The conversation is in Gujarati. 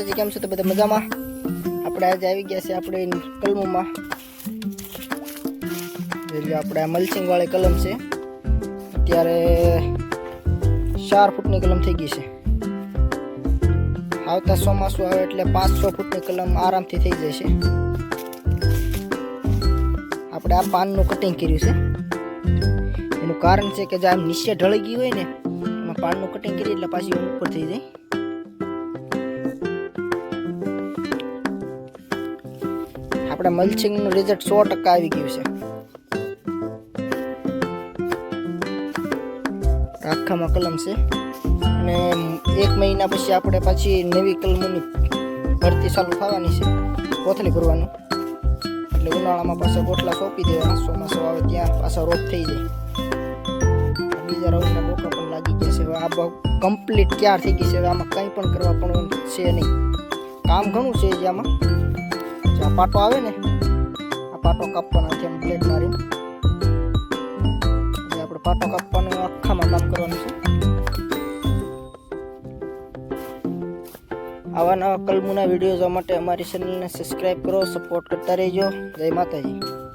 માતાજી કેમ છો તો બધા મજામાં? આપણે આજે આવી ગયા છે આપણે કલમોમાં. એટલે આપણે મલ્ચિંગ વાળી કલમ છે. અત્યારે ચાર ફૂટની કલમ થઈ ગઈ છે. આવતા ચોમાસું આવે એટલે પાંચ છ ફૂટની કલમ આરામથી થઈ જશે આપણે આ પાનનું કટિંગ કર્યું છે. એનું કારણ છે કે જે નીચે ઢળી ગયું હોય ને, એમાં પાનનું કટિંગ કરીએ એટલે પાછી ઉપર થઈ જાય. આપણે મલ્ચિંગનું રિઝલ્ટ સો ટકા આવી ગયું છે. આખામાં કલમ છે. અને એક મહિના પછી આપણે પાછી નવી કલમોની ભરતી ચાલુ થવાની છે, કોથળી ભરવાનું. એટલે ઉનાળામાં પાછા ગોટલા સોંપી દેવાના, ચોમાસો આવે ત્યાં પાછા રોપ થઈ જાય. બીજા રાઉન્ડના બોકા પણ લાગી ગયા છે. આ બહુ કમ્પ્લીટ ક્યાર થઈ ગઈ છે? આમાં કંઈ પણ કરવા પણ છે નહીં. કામ ઘણું છે જે આમાં. આ પાટો આવે ને, આ પાટો કાપવાનો છે બ્લેડ મારીને. જે આપણે પાટો કાપવાનું આખામાં કામ કરવાનું છે. આવા નવા કલમુના વીડિયો જોવા માટે અમારી ચેનલને સબસ્ક્રાઈબ કરો સપોર્ટ કરતા રહેજો. જય માતાજી.